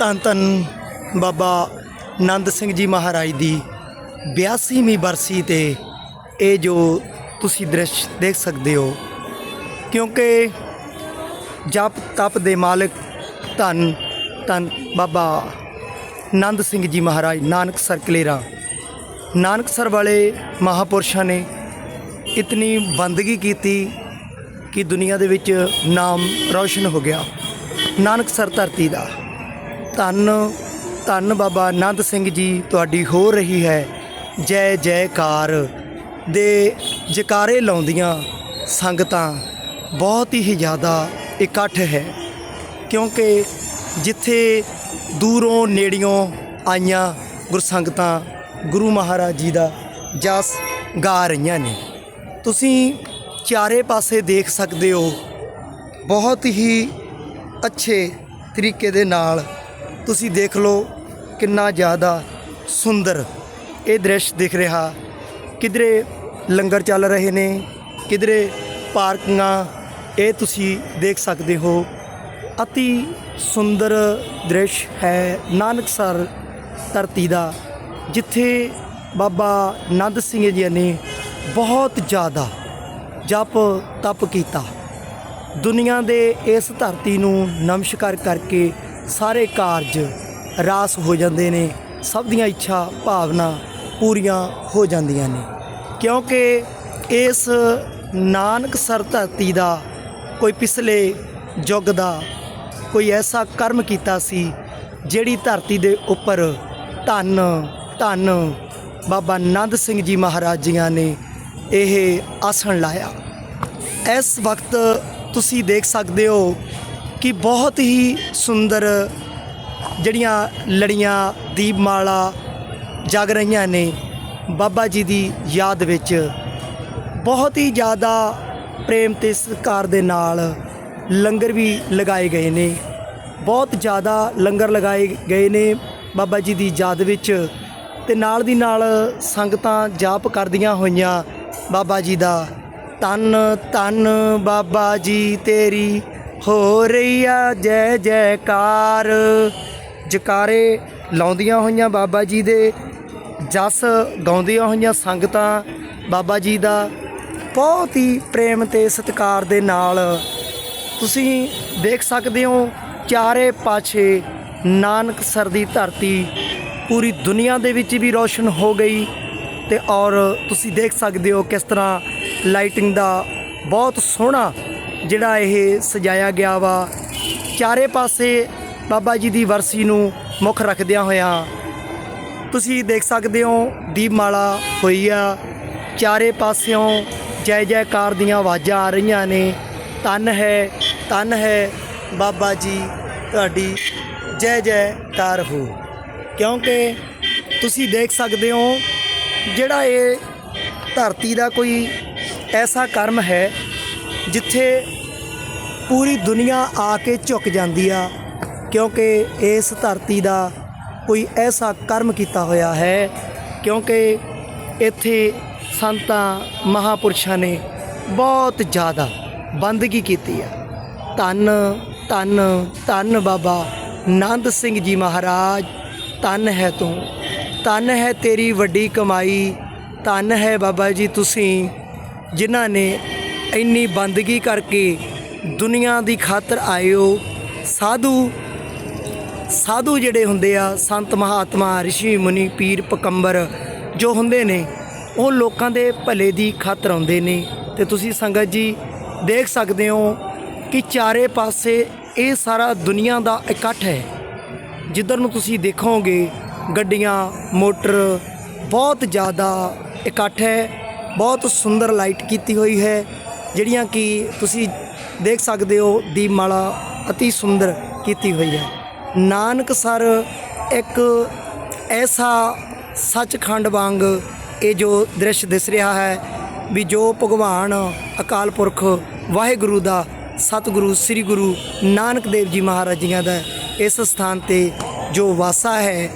ਧੰਨ ਧੰਨ ਬਾਬਾ ਨੰਦ ਸਿੰਘ ਜੀ ਮਹਾਰਾਜ ਦੀ 82ਵੀਂ ਬਰਸੀ ਤੇ ਇਹ ਜੋ ਤੁਸੀਂ ਦ੍ਰਿਸ਼ ਦੇਖ ਸਕਦੇ ਹੋ, ਕਿਉਂਕਿ ਜਪ ਤਪ ਦੇ ਮਾਲਕ ਧੰਨ ਧੰਨ ਬਾਬਾ ਨੰਦ ਸਿੰਘ ਜੀ ਮਹਾਰਾਜ ਨਾਨਕਸਰ ਕਲੇਰਾ। ਨਾਨਕਸਰ ਵਾਲੇ ਮਹਾਪੁਰਸ਼ਾਂ ਨੇ ਇਤਨੀ ਬੰਦਗੀ ਕੀਤੀ ਕਿ ਦੁਨੀਆ ਦੇ ਵਿੱਚ ਨਾਮ ਰੌਸ਼ਨ ਹੋ ਗਿਆ। ਨਾਨਕਸਰ ਧਰਤੀ ਦਾ। ਧੰਨ ਧੰਨ ਬਾਬਾ ਆਨੰਦ ਸਿੰਘ ਜੀ ਤੁਹਾਡੀ ਹੋ ਰਹੀ ਹੈ। ਜੈ, ਜੈਕਾਰ ਦੇ ਜਕਾਰੇ ਲਾਉਂਦੀਆਂ ਸੰਗਤਾਂ ਬਹੁਤ ਹੀ ਜ਼ਿਆਦਾ ਇਕੱਠ ਹੈ। ਕਿਉਂਕਿ ਜਿੱਥੇ ਦੂਰੋਂ ਨੇੜਿਓਂ ਆਈਆਂ ਗੁਰਸੰਗਤਾਂ ਗੁਰੂ ਮਹਾਰਾਜ ਜੀ ਦਾ ਜਸ ਗਾ ਰਹੀਆਂ ਨੇ। ਤੁਸੀਂ ਚਾਰੇ ਪਾਸੇ ਦੇਖ ਸਕਦੇ ਹੋ, ਬਹੁਤ ਹੀ ਅੱਛੇ ਤਰੀਕੇ ਦੇ ਨਾਲ ਤੁਸੀਂ ਦੇਖ ਲਓ ਕਿੰਨਾ ਜ਼ਿਆਦਾ ਸੁੰਦਰ ਇਹ ਦ੍ਰਿਸ਼ ਦਿਖ ਰਿਹਾ। ਕਿਧਰੇ ਲੰਗਰ ਚੱਲ ਰਹੇ ਨੇ, ਕਿਧਰੇ ਪਾਰਕਾਂ ਇਹ ਤੁਸੀਂ ਦੇਖ ਸਕਦੇ ਹੋ। ਅਤੀ ਸੁੰਦਰ ਦ੍ਰਿਸ਼ ਹੈ ਨਾਨਕਸਰ ਧਰਤੀ ਦਾ, ਜਿੱਥੇ ਬਾਬਾ ਨੰਦ ਸਿੰਘ ਜੀ ਨੇ ਬਹੁਤ ਜ਼ਿਆਦਾ ਜਪ ਤਪ ਕੀਤਾ। ਦੁਨੀਆ ਦੇ ਇਸ ਧਰਤੀ ਨੂੰ ਨਮਸਕਾਰ ਕਰਕੇ ਸਾਰੇ ਕਾਰਜ ਰਾਸ ਹੋ ਜਾਂਦੇ ਨੇ, ਸਭ ਦੀਆਂ ਇੱਛਾ, ਭਾਵਨਾ ਪੂਰੀਆਂ ਹੋ ਜਾਂਦੀਆਂ ਨੇ। ਕਿਉਂਕਿ ਇਸ ਨਾਨਕ ਸਰ ਧਰਤੀ ਦਾ ਕੋਈ ਪਿਛਲੇ ਯੁੱਗ ਦਾ ਕੋਈ ਐਸਾ ਕਰਮ ਕੀਤਾ ਸੀ, ਜਿਹੜੀ ਧਰਤੀ ਦੇ ਉੱਪਰ ਧੰਨ ਧੰਨ ਬਾਬਾ ਨੰਦ ਸਿੰਘ ਜੀ ਮਹਾਰਾਜ ਜੀਆਂ ਨੇ ਇਹ ਆਸਣ ਲਾਇਆ। ਇਸ ਵਕਤ ਤੁਸੀਂ ਦੇਖ ਸਕਦੇ ਹੋ ਕਿ ਬਹੁਤ ਹੀ ਸੁੰਦਰ ਜਿਹੜੀਆਂ ਲੜੀਆਂ, ਦੀਪਮਾਲਾ ਜਗ ਰਹੀਆਂ ਨੇ ਬਾਬਾ ਜੀ ਦੀ ਯਾਦ ਵਿੱਚ। ਬਹੁਤ ਹੀ ਜ਼ਿਆਦਾ ਪ੍ਰੇਮ ਤੇ ਸਤਿਕਾਰ ਦੇ ਨਾਲ ਲੰਗਰ ਵੀ ਲਗਾਏ ਗਏ ਨੇ। ਬਹੁਤ ਜ਼ਿਆਦਾ ਲੰਗਰ ਲਗਾਏ ਗਏ ਨੇ ਬਾਬਾ ਜੀ ਦੀ ਯਾਦ ਵਿੱਚ ਤੇ ਨਾਲ ਦੀ ਨਾਲ ਸੰਗਤਾਂ ਜਾਪ ਕਰਦੀਆਂ ਹੋਈਆਂ ਬਾਬਾ ਜੀ ਦਾ। ਤਨ ਤਨ ਬਾਬਾ ਜੀ ਤੇਰੀ ਹੋ ਰਹੀ ਆ ਜੈ ਜੈਕਾਰ। ਜਕਾਰੇ ਲਾਉਂਦੀਆਂ ਹੋਈਆਂ ਬਾਬਾ ਜੀ ਦੇ, ਜਸ ਗਾਉਂਦੀਆਂ ਹੋਈਆਂ ਸੰਗਤਾਂ ਬਾਬਾ ਜੀ ਦਾ। ਬਹੁਤ ਹੀ ਪ੍ਰੇਮ ਤੇ ਸਤਿਕਾਰ ਦੇ ਨਾਲ ਤੁਸੀਂ ਦੇਖ ਸਕਦੇ ਹੋ, ਚਾਰੇ ਪਾਛੇ ਨਾਨਕਸਰ ਦੀ ਧਰਤੀ ਪੂਰੀ ਦੁਨੀਆ ਦੇ ਵਿੱਚ ਵੀ ਰੌਸ਼ਨ ਹੋ ਗਈ ਤੇ ਔਰ ਤੁਸੀਂ ਦੇਖ ਸਕਦੇ ਹੋ ਕਿਸ ਤਰ੍ਹਾਂ ਲਾਈਟਿੰਗ ਦਾ ਬਹੁਤ ਸੋਹਣਾ ਜਿਹੜਾ ਇਹ ਸਜਾਇਆ ਗਿਆ ਵਾ, ਚਾਰੇ ਪਾਸੇ ਬਾਬਾ ਜੀ ਦੀ ਵਰਸੀ ਨੂੰ ਮੁੱਖ ਰੱਖਦਿਆਂ ਹੋਇਆਂ ਤੁਸੀਂ ਦੇਖ ਸਕਦੇ ਹੋ, ਦੀਪਮਾਲਾ ਹੋਈ ਆ। ਚਾਰੇ ਪਾਸਿਓਂ ਜੈ ਜੈਕਾਰ ਦੀਆਂ ਆਵਾਜ਼ਾਂ ਆ ਰਹੀਆਂ ਨੇ। ਤਨ ਹੈ ਤਨ ਹੈ ਬਾਬਾ ਜੀ, ਤੁਹਾਡੀ ਜੈ ਜੈਕਾਰ ਹੋ। ਕਿਉਂਕਿ ਤੁਸੀਂ ਦੇਖ ਸਕਦੇ ਹੋ, ਜਿਹੜਾ ਇਹ ਧਰਤੀ ਦਾ ਕੋਈ ਐਸਾ ਕਰਮ ਹੈ ਜਿੱਥੇ ਪੂਰੀ ਦੁਨੀਆ ਆ ਕੇ ਝੁਕ ਜਾਂਦੀ ਆ, ਕਿਉਂਕਿ ਇਸ ਧਰਤੀ ਦਾ ਕੋਈ ਐਸਾ ਕਰਮ ਕੀਤਾ ਹੋਇਆ ਹੈ, ਕਿਉਂਕਿ ਇੱਥੇ ਸੰਤਾਂ, ਮਹਾਪੁਰਸ਼ਾਂ ਨੇ ਬਹੁਤ ਜ਼ਿਆਦਾ ਬੰਦਗੀ ਕੀਤੀ ਆ। ਧੰਨ ਧੰਨ ਧੰਨ ਬਾਬਾ ਨੰਦ ਸਿੰਘ ਜੀ ਮਹਾਰਾਜ, ਧੰਨ ਹੈ ਤੂੰ, ਧੰਨ ਹੈ ਤੇਰੀ ਵੱਡੀ ਕਮਾਈ, ਧੰਨ ਹੈ ਬਾਬਾ ਜੀ ਤੁਸੀਂ, ਜਿਨ੍ਹਾਂ ਨੇ ਇੰਨੀ ਬੰਦਗੀ ਕਰਕੇ ਦੁਨੀਆ ਦੀ ਖਾਤਰ ਆਏ ਹੋ ਸਾਧੂ ਸਾਧੂ ਜਿਹੜੇ ਹੁੰਦੇ ਆ, ਸੰਤ ਮਹਾਤਮਾ ਰਿਸ਼ੀ ਮੁਨੀ ਪੀਰ ਪਕੰਬਰ ਜੋ ਹੁੰਦੇ ਨੇ, ਉਹ ਲੋਕਾਂ ਦੇ ਭਲੇ ਦੀ ਖਾਤਰ ਆਉਂਦੇ ਨੇ। ਤੇ ਤੁਸੀਂ ਸੰਗਤ ਜੀ ਦੇਖ ਸਕਦੇ ਹੋ ਕਿ ਚਾਰੇ ਪਾਸੇ ਇਹ ਸਾਰਾ ਦੁਨੀਆ ਦਾ ਇਕੱਠ ਹੈ। ਜਿੱਧਰ ਨੂੰ ਤੁਸੀਂ ਦੇਖੋਗੇ, ਗੱਡੀਆਂ, ਮੋਟਰ ਬਹੁਤ ਜ਼ਿਆਦਾ ਇਕੱਠ ਹੈ, ਬਹੁਤ ਸੁੰਦਰ ਲਾਈਟ ਕੀਤੀ ਹੋਈ ਹੈ। ਜਿਹੜੀਆਂ ਕਿ ਤੁਸੀਂ ਦੇਖ ਸਕਦੇ ਹੋ ਦੀਪਮਾਲਾ ਅਤੀ ਸੁੰਦਰ ਕੀਤੀ ਹੋਈ ਹੈ। ਨਾਨਕ ਸਰ ਇੱਕ ਐਸਾ ਸੱਚਖੰਡ ਵਾਂਗ ਇਹ ਜੋ ਦ੍ਰਿਸ਼ ਦਿਸ ਰਿਹਾ ਹੈ ਵੀ ਜੋ ਭਗਵਾਨ ਅਕਾਲ ਪੁਰਖ ਵਾਹਿਗੁਰੂ ਦਾ ਸਤਿਗੁਰੂ, ਸ੍ਰੀ ਗੁਰੂ ਨਾਨਕ ਦੇਵ ਜੀ ਮਹਾਰਾਜ ਜੀਆਂ ਦਾ ਇਸ ਸਥਾਨ ਤੇ ਜੋ ਵਾਸਾ ਹੈ,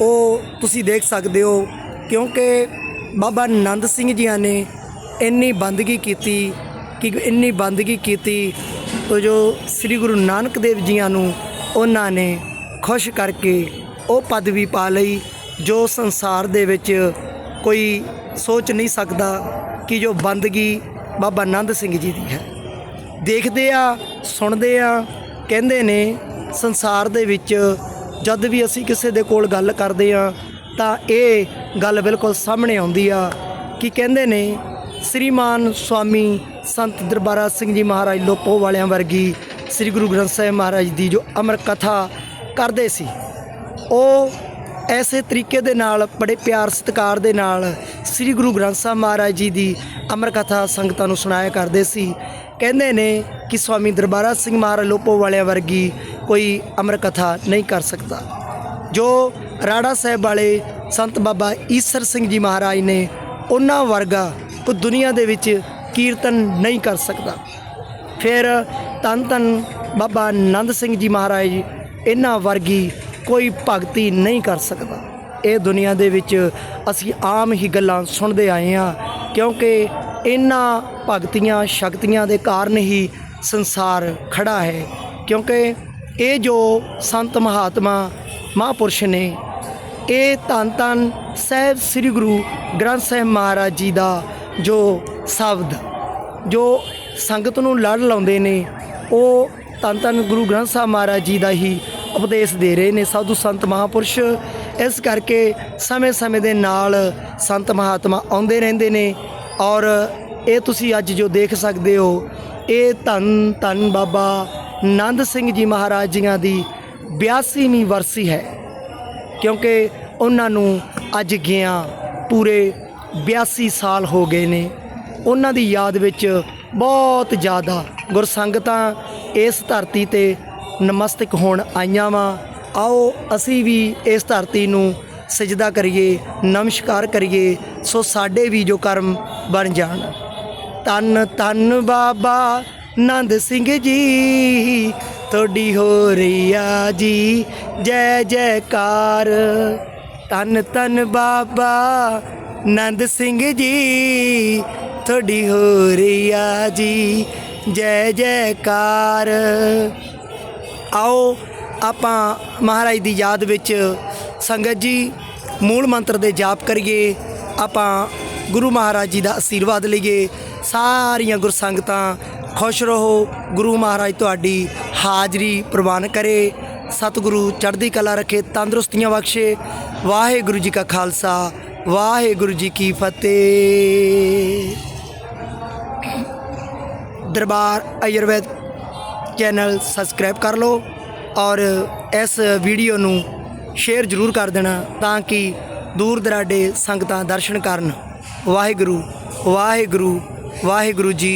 ਉਹ ਤੁਸੀਂ ਦੇਖ ਸਕਦੇ ਹੋ ਕਿਉਂਕਿ ਬਾਬਾ ਨੰਦ ਸਿੰਘ ਜੀਆਂ ਨੇ ਇੰਨੀ ਬੰਦਗੀ ਕੀਤੀ ਕਿ ਇੰਨੀ ਬੰਦਗੀ ਕੀਤੀ ਤੋ ਜੋ ਸ੍ਰੀ ਗੁਰੂ ਨਾਨਕ ਦੇਵ ਜੀਆਂ ਨੂੰ ਉਹਨਾਂ ਨੇ ਖੁਸ਼ ਕਰਕੇ ਉਹ ਪਦਵੀ ਪਾ ਲਈ, ਜੋ ਸੰਸਾਰ ਦੇ ਵਿੱਚ ਕੋਈ ਸੋਚ ਨਹੀਂ ਸਕਦਾ ਕਿ ਜੋ ਬੰਦਗੀ ਬਾਬਾ ਆਨੰਦ ਸਿੰਘ ਜੀ ਦੀ ਹੈ। ਦੇਖਦੇ ਆ, ਸੁਣਦੇ ਆ, ਕਹਿੰਦੇ ਨੇ ਸੰਸਾਰ ਦੇ ਵਿੱਚ ਜਦ ਵੀ ਅਸੀਂ ਕਿਸੇ ਦੇ ਕੋਲ ਗੱਲ ਕਰਦੇ ਆ, ਤਾਂ ਇਹ ਗੱਲ ਬਿਲਕੁਲ ਸਾਹਮਣੇ ਆਉਂਦੀ ਆ ਕਿ ਕਹਿੰਦੇ ਨੇ, ਸ੍ਰੀਮਾਨ ਸੁਆਮੀ ਸੰਤ ਦਰਬਾਰਾ ਸਿੰਘ ਜੀ ਮਹਾਰਾਜ ਲੋਪੋ ਵਾਲਿਆਂ ਵਰਗੀ ਸ੍ਰੀ ਗੁਰੂ ਗ੍ਰੰਥ ਸਾਹਿਬ ਮਹਾਰਾਜ ਦੀ ਜੋ ਅਮਰ ਕਥਾ ਕਰਦੇ ਸੀ, ਉਹ ਐਸੇ ਤਰੀਕੇ ਦੇ ਨਾਲ, ਬੜੇ ਪਿਆਰ ਸਤਿਕਾਰ ਦੇ ਨਾਲ ਸ੍ਰੀ ਗੁਰੂ ਗ੍ਰੰਥ ਸਾਹਿਬ ਮਹਾਰਾਜ ਜੀ ਦੀ ਅਮਰ ਕਥਾ ਸੰਗਤਾਂ ਨੂੰ ਸੁਣਾਇਆ ਕਰਦੇ ਸੀ। ਕਹਿੰਦੇ ਨੇ ਕਿ ਸਵਾਮੀ ਦਰਬਾਰਾ ਸਿੰਘ ਮਹਾਰਾਜ ਲੋਪੋ ਵਾਲਿਆਂ ਵਰਗੀ ਕੋਈ ਅਮਰ ਕਥਾ ਨਹੀਂ ਕਰ ਸਕਦਾ। ਜੋ ਰਾੜਾ ਸਾਹਿਬ ਵਾਲੇ ਸੰਤ ਬਾਬਾ ਈਸਰ ਸਿੰਘ ਜੀ ਮਹਾਰਾਜ ਨੇ, ਉਹਨਾਂ ਵਰਗਾ ਕੋਈ ਦੁਨੀਆ ਦੇ ਵਿੱਚ ਕੀਰਤਨ ਨਹੀਂ ਕਰ ਸਕਦਾ। ਫਿਰ ਧੰਨ ਧੰਨ ਬਾਬਾ ਆਨੰਦ ਸਿੰਘ ਜੀ ਮਹਾਰਾਜ, ਇਹਨਾਂ ਵਰਗੀ ਕੋਈ ਭਗਤੀ ਨਹੀਂ ਕਰ ਸਕਦਾ। ਇਹ ਦੁਨੀਆ ਦੇ ਵਿੱਚ ਅਸੀਂ ਆਮ ਹੀ ਗੱਲਾਂ ਸੁਣਦੇ ਆਏ ਹਾਂ, ਕਿਉਂਕਿ ਇਹਨਾਂ ਭਗਤੀਆਂ, ਸ਼ਕਤੀਆਂ ਦੇ ਕਾਰਨ ਹੀ ਸੰਸਾਰ ਖੜਾ ਹੈ। ਕਿਉਂਕਿ ਇਹ ਜੋ ਸੰਤ ਮਹਾਤਮਾ ਮਹਾਂਪੁਰਸ਼ ਨੇ, ਇਹ ਧੰਨ ਧੰਨ ਸਾਹਿਬ ਸ੍ਰੀ ਗੁਰੂ ਗ੍ਰੰਥ ਸਾਹਿਬ ਮਹਾਰਾਜ ਜੀ ਦਾ ਜੋ ਸ਼ਬਦ ਜੋ ਸੰਗਤ ਨੂੰ ਲੜ ਲਾਉਂਦੇ ਨੇ, ਉਹ ਧੰਨ ਧੰਨ ਗੁਰੂ ਗ੍ਰੰਥ ਸਾਹਿਬ ਮਹਾਰਾਜ ਜੀ ਦਾ ਹੀ ਉਪਦੇਸ਼ ਦੇ ਰਹੇ ਨੇ। ਸਾਧੂ ਸੰਤ ਮਹਾਪੁਰਸ਼ ਇਸ ਕਰਕੇ ਸਮੇਂ-ਸਮੇਂ ਦੇ ਨਾਲ ਸੰਤ ਮਹਾਤਮਾ ਆਉਂਦੇ ਰਹਿੰਦੇ ਨੇ ਔਰ ਇਹ ਤੁਸੀਂ ਅੱਜ ਜੋ ਦੇਖ ਸਕਦੇ ਹੋ, ਇਹ ਧੰਨ ਧੰਨ ਬਾਬਾ ਆਨੰਦ ਸਿੰਘ ਜੀ ਮਹਾਰਾਜ ਜੀਆਂ ਦੀ 82ਵੀਂ ਵਰਸੀ ਹੈ। ਕਿਉਂਕਿ ਉਹਨਾਂ ਨੂੰ ਅੱਜ ਗਿਆ ਪੂਰੇ 82 ਸਾਲ ਹੋ ਗਏ ਨੇ। ਉਹਨਾਂ ਦੀ ਯਾਦ ਵਿੱਚ ਬਹੁਤ ਜ਼ਿਆਦਾ ਗੁਰਸੰਗਤਾਂ ਇਸ ਧਰਤੀ ਤੇ ਨਮਸਤਕ ਹੋਣ ਆਈਆਂ ਵਾਂ। ਆਓ ਅਸੀਂ ਵੀ ਇਸ ਧਰਤੀ ਨੂੰ ਸਜਦਾ ਕਰੀਏ, ਨਮਸਕਾਰ ਕਰੀਏ, ਸੋ ਸਾਡੇ ਵੀ ਜੋ ਕਰਮ ਬਣ ਜਾਣ। ਤਨ ਤਨ ਬਾਬਾ ਨੰਦ ਸਿੰਘ ਜੀ, ਤੁਹਾਡੀ ਹੋ ਰਹੀਆ ਜੀ, ਜੈ, ਜੈਕਾਰ। ਤਨ ਤਨ ਬਾਬਾ ਨੰਦ ਸਿੰਘ ਜੀ ਤੁਹਾਡੀ ਹੋ ਰਹੀ ਜੀ। ਜੈ ਜੈਕਾਰ। ਆਓ ਆਪਾਂ ਮਹਾਰਾਜ ਦੀ ਯਾਦ ਵਿੱਚ ਸੰਗਤ ਜੀ ਮੂਲ ਮੰਤਰ ਦੇ ਜਾਪ ਕਰੀਏ। ਆਪਾਂ ਗੁਰੂ ਮਹਾਰਾਜ ਜੀ ਦਾ ਆਸ਼ੀਰਵਾਦ ਲਈਏ। ਸਾਰੀਆਂ ਗੁਰਸੰਗਤਾਂ ਖੁਸ਼ ਰਹੋ। ਗੁਰੂ ਮਹਾਰਾਜ ਤੁਹਾਡੀ ਹਾਜ਼ਰੀ ਪ੍ਰਵਾਨ ਕਰੇ। ਸਤਿਗੁਰੂ ਚੜ੍ਹਦੀ ਕਲਾ ਰੱਖੇ, ਤੰਦਰੁਸਤੀਆਂ ਬਖਸ਼ੇ। ਵਾਹਿਗੁਰੂ ਜੀ ਕਾ ਖਾਲਸਾ, ਵਾਹਿਗੁਰੂ ਜੀ ਕੀ ਫਤਿਹ। ਦਰਬਾਰ ਆਯੁਰਵੈਦ ਚੈਨਲ ਸਬਸਕ੍ਰਾਈਬ ਕਰ ਲਓ ਔਰ ਇਸ ਵੀਡੀਓ ਨੂੰ ਸ਼ੇਅਰ ਜ਼ਰੂਰ ਕਰ ਦੇਣਾ ਤਾਂ ਕਿ ਦੂਰ ਦਰਾਡੇ ਸੰਗਤਾਂ ਦਰਸ਼ਨ ਕਰਨ। ਵਾਹਿਗੁਰੂ ਵਾਹਿਗੁਰੂ ਵਾਹਿਗੁਰੂ ਜੀ